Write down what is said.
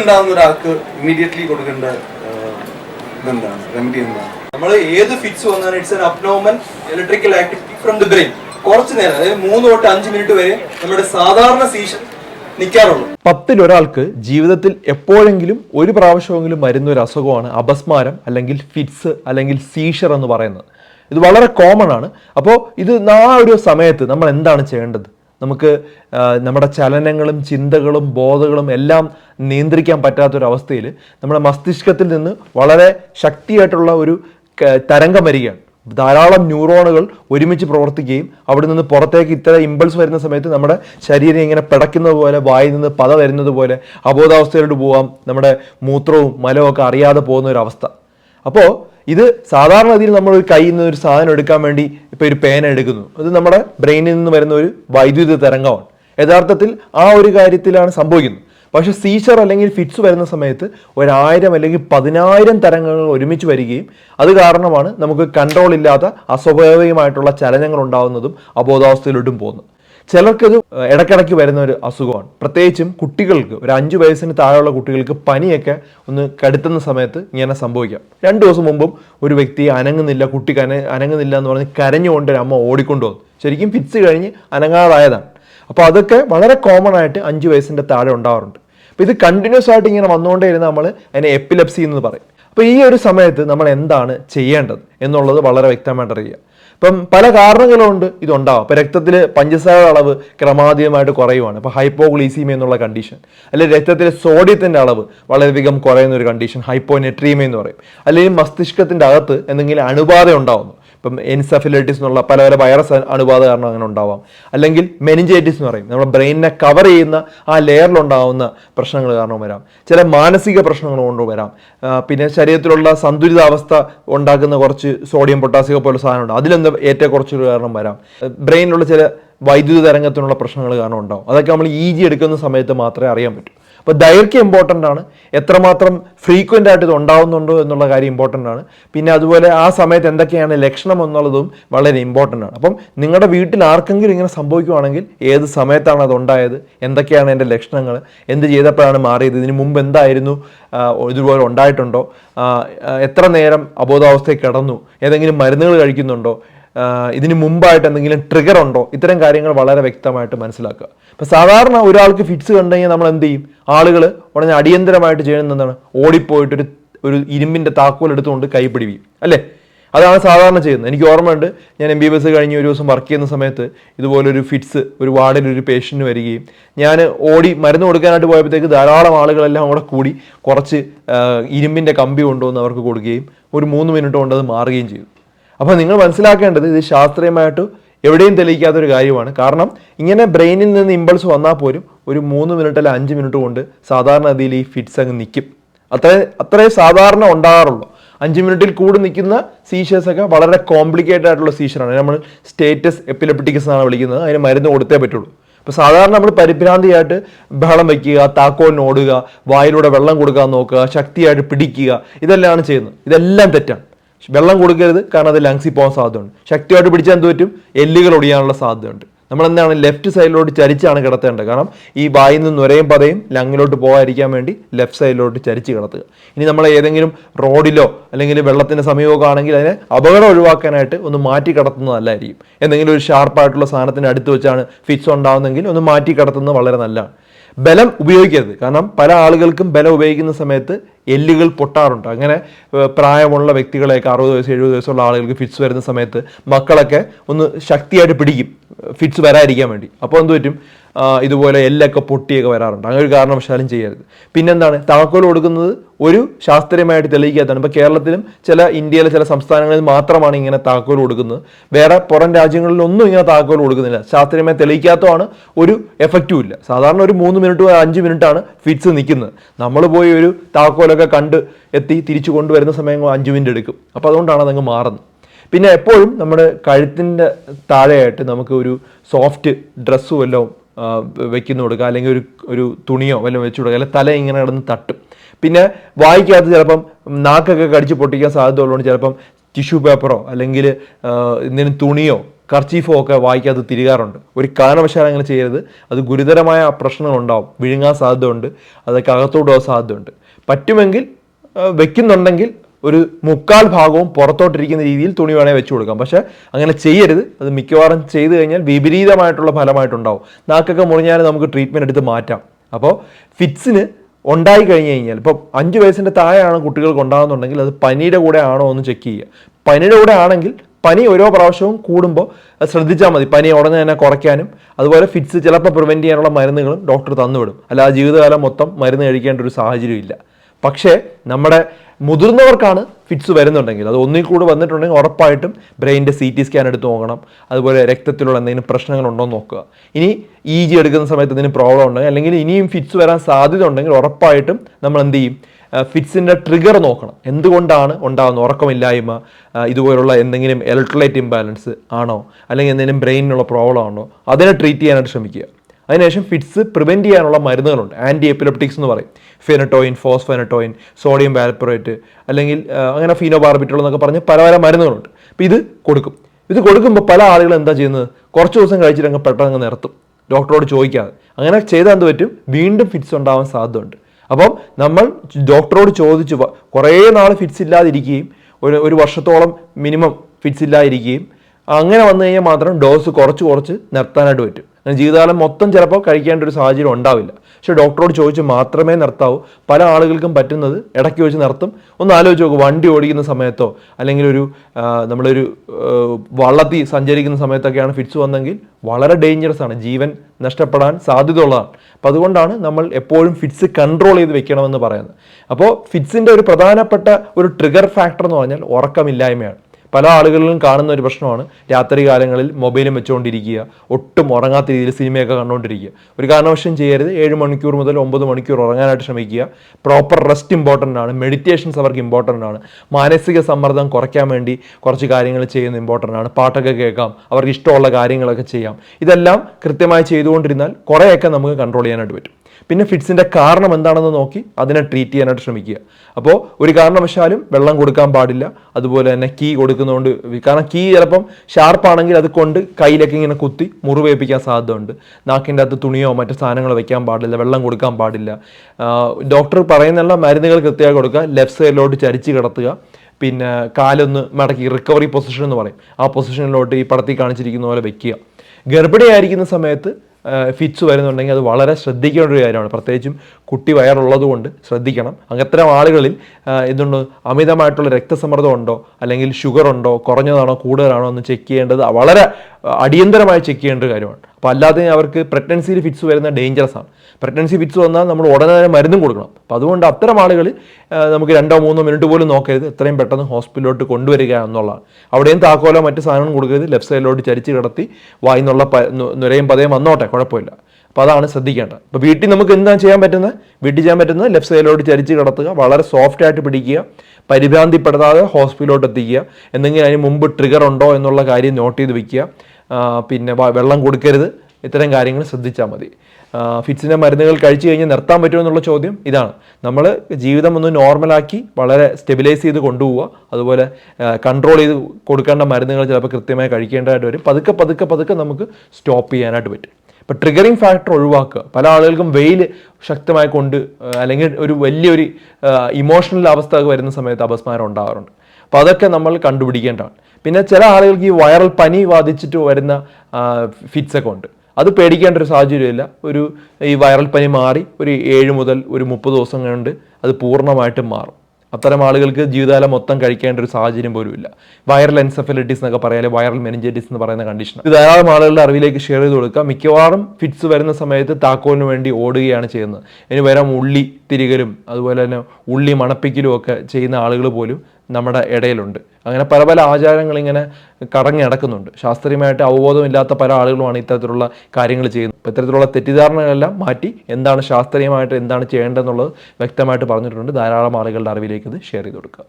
ഉണ്ടാകുന്ന ഒരാൾക്ക് ഇമ്മീഡിയറ്റ്ലി കൊടുക്കേണ്ട ഇതെന്താണ്? റെമഡി എന്താണ്? നമ്മൾ ഏത് ഫിറ്റ്സ് വന്നാലും it's an abnormal electrical activity from the brain കുറച്ച് നേരം അതായത് മൂന്ന് തൊട്ട് അഞ്ച് മിനിറ്റ് വരെ നമ്മുടെ സാധാരണ സീഷൻ പത്തിൽ ഒരാൾക്ക് ജീവിതത്തിൽ എപ്പോഴെങ്കിലും ഒരു പ്രാവശ്യമെങ്കിലും വരുന്ന ഒരു അസുഖമാണ് അപസ്മാരം അല്ലെങ്കിൽ ഫിറ്റ്സ് അല്ലെങ്കിൽ സീഷർ എന്ന് പറയുന്നത്. ഇത് വളരെ കോമൺ ആണ്. അപ്പോൾ ഇത് ആ ഒരു സമയത്ത് നമ്മൾ എന്താണ് ചെയ്യേണ്ടത്? നമുക്ക് നമ്മുടെ ചലനങ്ങളും ചിന്തകളും ബോധകളും എല്ലാം നിയന്ത്രിക്കാൻ പറ്റാത്തൊരവസ്ഥയിൽ നമ്മുടെ മസ്തിഷ്കത്തിൽ നിന്ന് വളരെ ശക്തിയായിട്ടുള്ള ഒരു തരംഗം വരികയാണ്. ധാരാളം ന്യൂറോണുകൾ ഒരുമിച്ച് പ്രവർത്തിക്കുകയും അവിടെ നിന്ന് പുറത്തേക്ക് ഇത്ര ഇമ്പൾസ് വരുന്ന സമയത്ത് നമ്മുടെ ശരീരം ഇങ്ങനെ പിടയ്ക്കുന്നത് പോലെ വായിൽ നിന്ന് പത വരുന്നത് പോലെ അബോധാവസ്ഥയിലോട്ട് പോവാം. നമ്മുടെ മൂത്രവും മലവും ഒക്കെ അറിയാതെ പോകുന്ന ഒരു അവസ്ഥ അപ്പോൾ ഇത് സാധാരണ രീതിയിൽ നമ്മൾ ഒരു കയ്യിൽ നിന്ന് ഒരു സാധനം എടുക്കാൻ വേണ്ടി ഇപ്പോൾ ഒരു പേന എടുക്കുന്നു. അത് നമ്മുടെ ബ്രെയിനിൽ നിന്ന് വരുന്ന ഒരു വൈദ്യുത തരംഗമാണ്. യഥാർത്ഥത്തിൽ ആ ഒരു കാര്യത്തിലാണ് സംഭവിക്കുന്നത്. പക്ഷെ സീച്ചർ അല്ലെങ്കിൽ ഫിറ്റ്സ് വരുന്ന സമയത്ത് ഒരായിരം അല്ലെങ്കിൽ പതിനായിരം തരംഗങ്ങൾ ഒരുമിച്ച് വരികയും അത് കാരണമാണ് നമുക്ക് കൺട്രോൾ ഇല്ലാത്ത അസ്വാഭാവികമായിട്ടുള്ള ചലനങ്ങൾ ഉണ്ടാകുന്നതും അബോധാവസ്ഥയിലോട്ടും പോകുന്നത്. ചിലർക്കത് ഇടയ്ക്കിടയ്ക്ക് വരുന്ന ഒരു അസുഖമാണ്. പ്രത്യേകിച്ചും കുട്ടികൾക്ക് ഒരു അഞ്ച് വയസ്സിന് താഴെയുള്ള കുട്ടികൾക്ക് പനിയൊക്കെ ഒന്ന് കടുത്തുന്ന സമയത്ത് ഇങ്ങനെ സംഭവിക്കാം. രണ്ട് ദിവസം മുമ്പും ഒരു വ്യക്തി അനങ്ങുന്നില്ല കുട്ടി അന അനങ്ങുന്നില്ല എന്ന് പറഞ്ഞ് കരഞ്ഞുകൊണ്ട് ഒരു അമ്മ ഓടിക്കൊണ്ടു വന്നു. ശരിക്കും ഫിറ്റ്സ് കഴിഞ്ഞ് അനങ്ങാതായതാണ്. അപ്പോൾ അതൊക്കെ വളരെ കോമൺ ആയിട്ട് അഞ്ച് വയസ്സിന്റെ താഴെ ഉണ്ടാവാറുണ്ട്. അപ്പോൾ ഇത് കണ്ടിന്യൂസ് ആയിട്ട് ഇങ്ങനെ വന്നുകൊണ്ടേ ഇരുന്ന് നമ്മൾ അതിനെ എപ്പിലെപ്സി എന്ന് പറയും. അപ്പോൾ ഈ ഒരു സമയത്ത് നമ്മൾ എന്താണ് ചെയ്യേണ്ടത് എന്നുള്ളത് വളരെ വ്യക്തമായിട്ട് അറിയുക. ഇപ്പം പല കാരണങ്ങളുണ്ട് ഇതുണ്ടാവും. ഇപ്പം രക്തത്തിൽ പഞ്ചസാര അളവ് ക്രമാതീതമായിട്ട് കുറയുവാണ്. ഇപ്പോൾ ഹൈപ്പോഗ്ലീസീമിയ എന്നുള്ള കണ്ടീഷൻ അല്ലെങ്കിൽ രക്തത്തിലെ സോഡിയത്തിന്റെ അളവ് വളരെയധികം കുറയുന്ന ഒരു കണ്ടീഷൻ ഹൈപ്പോനെട്രീമിയ എന്ന് പറയും. അല്ലെങ്കിൽ മസ്തിഷ്കത്തിന്റെ അകത്ത് എന്തെങ്കിലും അണുബാധ ഉണ്ടാവുന്നു. ഇപ്പം എൻസഫിലൈറ്റിസ് എന്നുള്ള പല പല വൈറസ് അണുബാധ കാരണം അങ്ങനെ ഉണ്ടാവാം. അല്ലെങ്കിൽ മെനിഞ്ചൈറ്റിസ് എന്ന് പറയും. നമ്മുടെ ബ്രെയിനിനെ കവർ ചെയ്യുന്ന ആ ലെയറിലുണ്ടാവുന്ന പ്രശ്നങ്ങൾ കാരണം വരാം. ചില മാനസിക പ്രശ്നങ്ങൾ കൊണ്ട് വരാം. പിന്നെ ശരീരത്തിലുള്ള സന്തുലിതാവസ്ഥ ഉണ്ടാക്കുന്ന കുറച്ച് സോഡിയം പൊട്ടാസ്യം പോലെ സാധനമുണ്ട് അതിലെന്ത് ഏറ്റക്കുറച്ചിൽ കാരണം വരാം. ബ്രെയിനിലുള്ള ചില വൈദ്യുത തരംഗത്തിനുള്ള പ്രശ്നങ്ങൾ കാരണം ഉണ്ടാവും. അതൊക്കെ നമ്മൾ ഇ ജി എടുക്കുന്ന സമയത്ത് മാത്രമേ അറിയാൻ പറ്റൂ. അപ്പോൾ ദൈർഘ്യം ഇമ്പോർട്ടന്റ് ആണ്. എത്രമാത്രം ഫ്രീക്വന്റ് ആയിട്ട് ഇത് ഉണ്ടാവുന്നുണ്ടോ എന്നുള്ള കാര്യം ഇമ്പോർട്ടന്റ് ആണ്. പിന്നെ അതുപോലെ ആ സമയത്ത് എന്തൊക്കെയാണ് ലക്ഷണം എന്നുള്ളതും വളരെ ഇമ്പോർട്ടന്റ് ആണ്. അപ്പം നിങ്ങളുടെ വീട്ടിൽ ആർക്കെങ്കിലും ഇങ്ങനെ സംഭവിക്കുവാണെങ്കിൽ ഏത് സമയത്താണ് അത് ഉണ്ടായത് എന്തൊക്കെയാണ് എന്റെ ലക്ഷണങ്ങൾ? എന്ത് ചെയ്തപ്പോഴാണ് മാറിയത്? ഇതിന് മുമ്പ് എന്തായിരുന്നു? ഇതുപോലെ ഉണ്ടായിട്ടുണ്ടോ? എത്ര നേരം അബോധാവസ്ഥയിൽ കിടന്നു? ഏതെങ്കിലും മരുന്നുകൾ കഴിക്കുന്നുണ്ടോ? ഇതിന് മുമ്പായിട്ട് എന്തെങ്കിലും ട്രിഗർ ഉണ്ടോ? ഇത്തരം കാര്യങ്ങൾ വളരെ വ്യക്തമായിട്ട് മനസ്സിലാക്കുക. ഇപ്പം സാധാരണ ഒരാൾക്ക് ഫിറ്റ്സ് കണ്ടു കഴിഞ്ഞാൽ നമ്മൾ എന്ത് ചെയ്യും? ആളുകൾ ഉടനെ അടിയന്തരമായിട്ട് ചെയ്യുന്നത് എന്താണ്? ഓടിപ്പോയിട്ട് ഒരു ഇരുമ്പിന്റെ താക്കോൽ എടുത്തുകൊണ്ട് കൈ അല്ലേ? അതാണ് സാധാരണ ചെയ്യുന്നത്. എനിക്ക് ഓർമ്മയുണ്ട് ഞാൻ എം ബി ബി എസ് കഴിഞ്ഞ് ഒരു ദിവസം വർക്ക് ചെയ്യുന്ന സമയത്ത് ഇതുപോലൊരു ഫിറ്റ്സ് ഒരു വാർഡിൽ ഒരു പേഷ്യന്റ് വരികയും ഞാൻ ഓടി മരുന്ന് കൊടുക്കാനായിട്ട് പോയപ്പോഴത്തേക്ക് ധാരാളം ആളുകളെല്ലാം അവിടെ കൂടി കുറച്ച് ഇരുമ്പിന്റെ കമ്പി കൊണ്ടുവന്ന് അവർക്ക് കൊടുക്കുകയും ഒരു മൂന്ന് മിനിറ്റ് കൊണ്ട് അത് മാറുകയും ചെയ്തു. അപ്പോൾ നിങ്ങൾ മനസ്സിലാക്കേണ്ടത് ഇത് ശാസ്ത്രീയമായിട്ട് എവിടെയും തെളിയിക്കാത്ത ഒരു കാര്യമാണ്. കാരണം ഇങ്ങനെ ബ്രെയിനിൽ നിന്ന് ഇമ്പൾസ് വന്നാൽ പോലും ഒരു മൂന്ന് മിനിറ്റ് അല്ല അഞ്ച് മിനിറ്റ് കൊണ്ട് സാധാരണ ഗതിയിൽ ഈ ഫിറ്റ്സ് അങ്ങ് നിൽക്കും അത്ര അത്രേ സാധാരണ ഉണ്ടാകാറുള്ളൂ. അഞ്ച് മിനിറ്റിൽ കൂടി നിൽക്കുന്ന സീഷേഴ്സ് ഒക്കെ വളരെ കോംപ്ലിക്കേറ്റഡ് ആയിട്ടുള്ള സീഷറാണ് നമ്മൾ സ്റ്റേറ്റസ് എപ്പിലെപ്റ്റിക്കസ് എന്നാണ് വിളിക്കുന്നത്. അതിന് മരുന്ന് കൊടുത്തേ പറ്റുള്ളൂ. അപ്പോൾ സാധാരണ നമ്മൾ പരിഭ്രാന്തിയായിട്ട് ബഹളം വയ്ക്കുക താക്കോലിന് ഓടുക വായിലൂടെ വെള്ളം കൊടുക്കാൻ നോക്കുക ശക്തിയായിട്ട് പിടിക്കുക ഇതെല്ലാമാണ് ചെയ്യുന്നത്. ഇതെല്ലാം തെറ്റാണ്. വെള്ളം കൊടുക്കരുത് കാരണം അത് ലങ്സിൽ പോകാൻ സാധ്യതയുണ്ട്. ശക്തിയായിട്ട് പിടിച്ചാൽ എന്ത് പറ്റും? എല്ലുകൾ ഒടിയാനുള്ള സാധ്യതയുണ്ട്. നമ്മൾ എന്താണ് ലെഫ്റ്റ് സൈഡിലോട്ട് ചരിച്ചാണ് കിടത്തേണ്ടത്. കാരണം ഈ വായിൽ നിന്ന് നുരയും പതയും ലങ്ങിലോട്ട് പോകാതിരിക്കാൻ വേണ്ടി ലെഫ്റ്റ് സൈഡിലോട്ട് ചരിച്ച് കിടത്തുക. ഇനി നമ്മൾ ഏതെങ്കിലും റോഡിലോ അല്ലെങ്കിൽ വെള്ളത്തിന്റെ സമീപമൊക്കെ ആണെങ്കിൽ അതിനെ അപകടം ഒഴിവാക്കാനായിട്ട് ഒന്ന് മാറ്റി കിടത്തുന്നതല്ലായിരിക്കും എന്തെങ്കിലും ഒരു ഷാർപ്പായിട്ടുള്ള സാധനത്തിന് അടുത്ത് വെച്ചാണ് ഫിറ്റ്സ് ഉണ്ടാകുന്നതെങ്കിൽ ഒന്ന് മാറ്റി കിടത്തുന്നത് വളരെ നല്ലതാണ്. ബലം ഉപയോഗിക്കരുത്. കാരണം പല ആളുകൾക്കും ബലം ഉപയോഗിക്കുന്ന സമയത്ത് എല്ലുകൾ പൊട്ടാറുണ്ട്. അങ്ങനെ പ്രായമുള്ള വ്യക്തികളെയൊക്കെ അറുപത് വയസ്സ് എഴുപത് വയസ്സുള്ള ആളുകൾക്ക് ഫിറ്റ്സ് വരുന്ന സമയത്ത് മക്കളൊക്കെ ഒന്ന് ശക്തിയായിട്ട് പിടിക്കും. ഫിറ്റ്സ് വരാതിരിക്കാൻ വേണ്ടി. അപ്പോൾ എന്ത് പറ്റും? ഇതുപോലെ എല്ലൊക്കെ പൊട്ടിയൊക്കെ വരാറുണ്ട്. അങ്ങനെ ഒരു കാരണവശാലും ചെയ്യരുത്. പിന്നെന്താണ്? താക്കോൽ കൊടുക്കുന്നത് ഒരു ശാസ്ത്രീയമായിട്ട് തെളിയിക്കാത്തതാണ്. ഇപ്പോൾ കേരളത്തിലും ചില ഇന്ത്യയിലെ ചില സംസ്ഥാനങ്ങളിൽ മാത്രമാണ് ഇങ്ങനെ താക്കോൽ കൊടുക്കുന്നത്. വേറെ പുറം രാജ്യങ്ങളിലൊന്നും ഇങ്ങനെ താക്കോൽ കൊടുക്കുന്നില്ല. ശാസ്ത്രീയമായി തെളിയിക്കാത്തതാണ് ഒരു എഫക്റ്റും ഇല്ല. സാധാരണ ഒരു മൂന്ന് മിനിറ്റ് അഞ്ച് മിനിറ്റാണ് ഫിറ്റ്സ് നിൽക്കുന്നത്. നമ്മൾ പോയി ഒരു താക്കോലൊക്കെ കണ്ട് എത്തി തിരിച്ചു കൊണ്ടുവരുന്ന സമയം അഞ്ച് മിനിറ്റ് എടുക്കും. അപ്പോൾ അതുകൊണ്ടാണ് അതങ്ങ് മാറുന്നത്. പിന്നെ എപ്പോഴും നമ്മുടെ കഴുത്തിന്റെ താഴെയായിട്ട് നമുക്ക് ഒരു സോഫ്റ്റ് ഡ്രസ്സും വല്ലതും വെക്കുന്ന കൊടുക്കുക അല്ലെങ്കിൽ ഒരു ഒരു തുണിയോ വല്ലതും വെച്ചു കൊടുക്കുക അല്ലെങ്കിൽ തല ഇങ്ങനെ കിടന്ന് തട്ടും. പിന്നെ വായിക്കകത്ത് ചിലപ്പം നാക്കൊക്കെ കടിച്ച് പൊട്ടിക്കാൻ സാധ്യത ഉള്ളതുകൊണ്ട് ചിലപ്പം ടിഷ്യൂ പേപ്പറോ അല്ലെങ്കിൽ എന്തെങ്കിലും തുണിയോ കർച്ചീഫോ ഒക്കെ വായിക്കാതെ തിരികാറുണ്ട്. ഒരു കാരണവശാലും അങ്ങനെ ചെയ്യരുത്. അത് ഗുരുതരമായ പ്രശ്നങ്ങളുണ്ടാവും. വിഴുങ്ങാൻ സാധ്യതയുണ്ട്. അതൊക്കെ അകത്തോട്ട് പോകാൻ സാധ്യതയുണ്ട്. പറ്റുമെങ്കിൽ വെക്കുന്നുണ്ടെങ്കിൽ ഒരു മുക്കാൽ ഭാഗവും പുറത്തോട്ടിരിക്കുന്ന രീതിയിൽ തുണി വേണേൽ വെച്ച് കൊടുക്കാം. പക്ഷേ അങ്ങനെ ചെയ്യരുത്. അത് മിക്കവാറും ചെയ്തു കഴിഞ്ഞാൽ വിപരീതമായിട്ടുള്ള ഫലമായിട്ടുണ്ടാവും. നാക്കൊക്കെ മുറിഞ്ഞാൽ നമുക്ക് ട്രീറ്റ്മെന്റ് എടുത്ത് മാറ്റാം. അപ്പോൾ ഫിറ്റ്സിന് ഉണ്ടായി കഴിഞ്ഞ് കഴിഞ്ഞാൽ ഇപ്പോൾ അഞ്ച് വയസ്സിന്റെ താഴെയാണ് കുട്ടികൾക്ക് ഉണ്ടാകുന്നുണ്ടെങ്കിൽ അത് പനിയുടെ കൂടെ ആണോ എന്ന് ചെക്ക് ചെയ്യുക. പനിയുടെ കൂടെ ആണെങ്കിൽ പനി ഓരോ പ്രാവശ്യവും കൂടുമ്പോൾ അത് ശ്രദ്ധിച്ചാൽ മതി. പനി ഉടനെ തന്നെ കുറയ്ക്കാനും അതുപോലെ ഫിറ്റ്സ് ചിലപ്പോൾ പ്രിവെന്റ് ചെയ്യാനുള്ള മരുന്നുകളും ഡോക്ടർ തന്നുവിടും. അല്ലാതെ ജീവിതകാലം മൊത്തം മരുന്ന് കഴിക്കേണ്ട ഒരു സാഹചര്യം ഇല്ല. പക്ഷേ നമ്മുടെ മുതിർന്നവർക്കാണ് ഫിറ്റ്സ് വരുന്നുണ്ടെങ്കിൽ. അത് ഒന്നിൽ കൂടെ വന്നിട്ടുണ്ടെങ്കിൽ ഉറപ്പായിട്ടും ബ്രെയിന്റെ സി ടി സ്കാൻ എടുത്ത് നോക്കണം. അതുപോലെ രക്തത്തിലുള്ള എന്തെങ്കിലും പ്രശ്നങ്ങളുണ്ടോ എന്ന് നോക്കുക. ഇനി ഇ ജി എടുക്കുന്ന സമയത്ത് എന്തെങ്കിലും പ്രോബ്ലം ഉണ്ടെങ്കിൽ അല്ലെങ്കിൽ ഇനിയും ഫിറ്റ്സ് വരാൻ സാധ്യത ഉണ്ടെങ്കിൽ ഉറപ്പായിട്ടും നമ്മൾ എന്ത് ചെയ്യും? ഫിറ്റ്സിന്റെ ട്രിഗർ നോക്കണം. എന്തുകൊണ്ടാണ് ഉണ്ടാകുന്ന ഉറക്കമില്ലായ്മ? ഇതുപോലുള്ള എന്തെങ്കിലും ഇലക്ട്രോലൈറ്റ് ഇംബാലൻസ് ആണോ? അല്ലെങ്കിൽ എന്തെങ്കിലും ബ്രെയിനിനുള്ള പ്രോബ്ലം ആണോ? അതിനെ ട്രീറ്റ് ചെയ്യാനായിട്ട് ശ്രമിക്കുക. അതിനുശേഷം ഫിറ്റ്സ് പ്രിവെന്റ് ചെയ്യാനുള്ള മരുന്നുകളുണ്ട്. ആന്റി എപ്പിലപ്റ്റിക്സ് എന്ന് പറയും. ഫെനറ്റോയിൻ ഫോസ്ഫെനട്ടോയിൻ സോഡിയം വാൽപ്രേറ്റ് അല്ലെങ്കിൽ അങ്ങനെ ഫീനോബാർബിറ്റോൾ എന്നൊക്കെ പറഞ്ഞ് പല പല മരുന്നുകളുണ്ട്. അപ്പോൾ ഇത് കൊടുക്കും. ഇത് കൊടുക്കുമ്പോൾ പല ആളുകൾ എന്താ ചെയ്യുന്നത്? കുറച്ച് ദിവസം കഴിച്ചിട്ട് അങ്ങ് പെട്ടെന്ന് നിർത്തും. ഡോക്ടറോട് ചോദിക്കാതെ. അങ്ങനെ ചെയ്താൽ എന്ത് പറ്റും? വീണ്ടും ഫിറ്റ്സ് ഉണ്ടാവാൻ സാധ്യതയുണ്ട്. അപ്പം നമ്മൾ ഡോക്ടറോട് ചോദിച്ച് കുറേ നാൾ ഫിറ്റ്സ് ഇല്ലാതിരിക്കുകയും ഒരു ഒരു വർഷത്തോളം മിനിമം ഫിറ്റ്സ് ഇല്ലാതിരിക്കുകയും അങ്ങനെ വന്നു കഴിഞ്ഞാൽ മാത്രം ഡോസ് കുറച്ച് കുറച്ച് നിർത്താനായിട്ട് പറ്റും. ജീവിതകാലം മൊത്തം ചിലപ്പോൾ കഴിക്കേണ്ട ഒരു സാഹചര്യം ഉണ്ടാവില്ല. പക്ഷെ ഡോക്ടറോട് ചോദിച്ച് മാത്രമേ നിർത്താവൂ. പല ആളുകൾക്കും പറ്റുന്നത് ഇടയ്ക്ക് വെച്ച് നിർത്തും. ഒന്ന് ആലോചിച്ച് നോക്കും വണ്ടി ഓടിക്കുന്ന സമയത്തോ അല്ലെങ്കിൽ ഒരു നമ്മളൊരു വള്ളത്തി സഞ്ചരിക്കുന്ന സമയത്തൊക്കെയാണ് ഫിറ്റ്സ് വന്നെങ്കിൽ വളരെ ഡേഞ്ചറസ് ആണ്. ജീവൻ നഷ്ടപ്പെടാൻ സാധ്യത ഉള്ളതാണ് അപ്പോൾ അതുകൊണ്ടാണ് നമ്മൾ എപ്പോഴും ഫിറ്റ്സ് കൺട്രോൾ ചെയ്ത് വെക്കണമെന്ന് പറയുന്നത്. അപ്പോൾ ഫിറ്റ്സിന്റെ ഒരു പ്രധാനപ്പെട്ട ഒരു ട്രിഗർ ഫാക്ടർ എന്ന് പറഞ്ഞാൽ ഉറക്കമില്ലായ്മയാണ്. പല ആളുകളിലും കാണുന്ന ഒരു പ്രശ്നമാണ് രാത്രി കാലങ്ങളിൽ മൊബൈലും വെച്ചുകൊണ്ടിരിക്കുക ഒട്ടും ഉറങ്ങാത്ത രീതിയിൽ സിനിമയൊക്കെ കണ്ടുകൊണ്ടിരിക്കുക ഒരു കാരണവശം ചെയ്യരുത്. ഏഴ് മണിക്കൂർ മുതൽ ഒമ്പത് മണിക്കൂർ ഉറങ്ങാനായിട്ട് ശ്രമിക്കുക. പ്രോപ്പർ റെസ്റ്റ് ഇമ്പോർട്ടന്റ് ആണ്. മെഡിറ്റേഷൻസ് അവർക്ക് ഇമ്പോർട്ടന്റ് ആണ്. മാനസിക സമ്മർദ്ദം കുറയ്ക്കാൻ വേണ്ടി കുറച്ച് കാര്യങ്ങൾ ചെയ്യുന്നത് ഇമ്പോർട്ടന്റ് ആണ്. പാട്ടൊക്കെ കേൾക്കാം. അവർക്ക് ഇഷ്ടമുള്ള കാര്യങ്ങളൊക്കെ ചെയ്യാം. ഇതെല്ലാം കൃത്യമായി ചെയ്തുകൊണ്ടിരുന്നാൽ കുറേയൊക്കെ നമുക്ക് കൺട്രോൾ ചെയ്യാനായിട്ട് പറ്റും. പിന്നെ ഫിറ്റ്സിന്റെ കാരണം എന്താണെന്ന് നോക്കി അതിനെ ട്രീറ്റ് ചെയ്യാനായിട്ട് ശ്രമിക്കുക. അപ്പോൾ ഒരു കാരണവശാലും വെള്ളം കൊടുക്കാൻ പാടില്ല. അതുപോലെ തന്നെ കീ കൊടുക്കുന്നതുകൊണ്ട് കാരണം കീ ചിലപ്പം ഷാർപ്പാണെങ്കിൽ അത് കൊണ്ട് കയ്യിലൊക്കെ ഇങ്ങനെ കുത്തി മുറിവേൽപ്പിക്കാൻ സാധ്യതയുണ്ട്. നാക്കിന്റെ അകത്ത് തുണിയോ മറ്റു സാധനങ്ങളോ വെക്കാൻ പാടില്ല വെള്ളം കൊടുക്കാൻ പാടില്ല. ഡോക്ടർ പറയുന്നുള്ള മരുന്നുകൾ കൃത്യമായി കൊടുക്കുക. ലെഫ്റ്റ് സൈഡിലോട്ട് ചരിച്ച് കിടത്തുക. പിന്നെ കാലൊന്ന് മടക്കി റിക്കവറി പൊസിഷൻ എന്ന് പറയും. ആ പൊസിഷനിലോട്ട് ഈ പടത്തിൽ കാണിച്ചിരിക്കുന്ന പോലെ വെക്കുക. ഗർഭിണിയായിരിക്കുന്ന സമയത്ത് ഫിറ്റ്സ് വരുന്നുണ്ടെങ്കിൽ അത് വളരെ ശ്രദ്ധിക്കേണ്ട ഒരു കാര്യമാണ്. പ്രത്യേകിച്ചും കുട്ടി വയറുള്ളത് കൊണ്ട് ശ്രദ്ധിക്കണം. അത്തരം ആളുകളിൽ ആ, എന്തുണ്ട് അമിതമായിട്ടുള്ള രക്തസമ്മർദ്ദം ഉണ്ടോ? അല്ലെങ്കിൽ ഷുഗർ ഉണ്ടോ? കുറഞ്ഞതാണോ? കൂടുതലാണോ? എന്ന് ചെക്ക് ചെയ്യേണ്ടത് വളരെ അടിയന്തരമായി ചെക്ക് ചെയ്യേണ്ട കാര്യമാണ്. അപ്പോൾ അല്ലാതെ അവർക്ക് പ്രഗ്നൻസിയിൽ ഫിറ്റ്സ് വരുന്ന ഡേഞ്ചറസ് ആണ്. പ്രഗ്നൻസി ഫിറ്റ്സ് വന്നാൽ നമ്മൾ ഉടനെ തന്നെ മരുന്നും കൊടുക്കണം. അപ്പോൾ അതുകൊണ്ട് അത്തരം ആളുകൾ നമുക്ക് രണ്ടോ മൂന്നോ മിനിറ്റ് പോലും നോക്കരുത്. എത്രയും പെട്ടെന്ന് ഹോസ്പിറ്റലിലോട്ട് കൊണ്ടുവരിക എന്നുള്ളതാണ്. അവിടെയും താക്കോലോ മറ്റു സാധനം കൊടുക്കരുത്. ലെഫ്റ്റ് സൈഡിലോട്ട് ചരിച്ച് കിടത്തി വായിന്നുള്ള നുരയും പതയും വന്നോട്ടെ. കുഴപ്പമില്ല. അപ്പോൾ അതാണ് ശ്രദ്ധിക്കേണ്ടത്. അപ്പോൾ വീട്ടിൽ നമുക്ക് എന്താ ചെയ്യാൻ പറ്റുന്നത്? വീട്ടിൽ ചെയ്യാൻ പറ്റുന്നത് ലെഫ്റ്റ് സൈഡിലോട്ട് ചരിച്ച് കിടത്തുക വളരെ സോഫ്റ്റ് ആയിട്ട് പിടിക്കുക പരിഭ്രാന്തിപ്പെടുത്താതെ ഹോസ്പിറ്റലിലോട്ട് എത്തിക്കുക എന്തെങ്കിലും അതിന് മുമ്പ് ട്രിഗർ ഉണ്ടോ എന്നുള്ള കാര്യം നോട്ട് ചെയ്ത് വെക്കുക പിന്നെ വെള്ളം കൊടുക്കരുത് ഇത്തരം കാര്യങ്ങൾ ശ്രദ്ധിച്ചാൽ മതി. ഫിറ്റ്സിന്റെ മരുന്നുകൾ കഴിച്ചു കഴിഞ്ഞാൽ നിർത്താൻ പറ്റുമോ എന്നുള്ള ചോദ്യം ഇതാണ്. നമ്മൾ ജീവിതം ഒന്ന് നോർമലാക്കി വളരെ സ്റ്റെബിലൈസ് ചെയ്ത് കൊണ്ടുപോവുക അതുപോലെ കൺട്രോൾ ചെയ്ത് കൊടുക്കേണ്ട മരുന്നുകൾ ചിലപ്പോൾ കൃത്യമായി കഴിക്കേണ്ടതായിട്ട് വരും. പതുക്കെ പതുക്കെ പതുക്കെ നമുക്ക് സ്റ്റോപ്പ് ചെയ്യാനായിട്ട് പറ്റും. ഇപ്പോൾ ട്രിഗറിങ് ഫാക്ടർ ഒഴിവാക്കുക. പല ആളുകൾക്കും വെയിൽ ശക്തമായി കൊണ്ട് അല്ലെങ്കിൽ ഒരു വലിയൊരു ഇമോഷണൽ അവസ്ഥ വരുന്ന സമയത്ത് അപസ്മാരം ഉണ്ടാകാറുണ്ട് അപ്പോൾ അതൊക്കെ നമ്മൾ കണ്ടുപിടിക്കേണ്ടതാണ്. പിന്നെ ചില ആളുകൾക്ക് ഈ വൈറൽ പനി ബാധിച്ചിട്ട് വരുന്ന ഫിറ്റ്സ് ഒക്കെ ഉണ്ട്. അത് പേടിക്കേണ്ട ഒരു സാഹചര്യമില്ല. ഒരു ഈ വൈറൽ പനി മാറി ഒരു ഏഴ് മുതൽ ഒരു മുപ്പത് ദിവസം കൊണ്ട് അത് പൂർണമായിട്ടും മാറും. അത്തരം ആളുകൾക്ക് ജീവിതകാലം മൊത്തം കഴിക്കേണ്ട ഒരു സാഹചര്യം പോലും ഇല്ല. വൈറൽ എൻസെഫലിറ്റീസ് എന്നൊക്കെ പറയാൻ വൈറൽ മെനിഞ്ചൈറ്റിസ് എന്ന് പറയുന്ന കണ്ടീഷൻ ഇത് ധാരാളം ആളുകളുടെ അറിവിലേക്ക് ഷെയർ ചെയ്ത് കൊടുക്കുക. മിക്കവാറും ഫിറ്റ്സ് വരുന്ന സമയത്ത് താക്കോലിന് വേണ്ടി ഓടുകയാണ് ചെയ്യുന്നത്. ഇനി വരാം ഉള്ളി തിരികലും അതുപോലെ തന്നെ ഉള്ളി മണപ്പിക്കലും ഒക്കെ ചെയ്യുന്ന ആളുകൾ പോലും നമ്മുടെ ഇടയിലുണ്ട്. അങ്ങനെ പല പല ആചാരങ്ങൾ ഇങ്ങനെ കറങ്ങി നടക്കുന്നുണ്ട്. ശാസ്ത്രീയമായിട്ട് അവബോധമില്ലാത്ത പല ആളുകളുമാണ് ഇത്തരത്തിലുള്ള കാര്യങ്ങൾ ചെയ്യുന്നത്. അപ്പോൾ ഇത്തരത്തിലുള്ള തെറ്റിദ്ധാരണകളെല്ലാം മാറ്റി എന്താണ് ശാസ്ത്രീയമായിട്ട് എന്താണ് ചെയ്യേണ്ടതെന്നുള്ളത് വ്യക്തമായിട്ട് പറഞ്ഞിട്ടുണ്ട്. ധാരാളം ആളുകളുടെ അറിവിലേക്ക് ഇത് ഷെയർ ചെയ്ത് കൊടുക്കുക.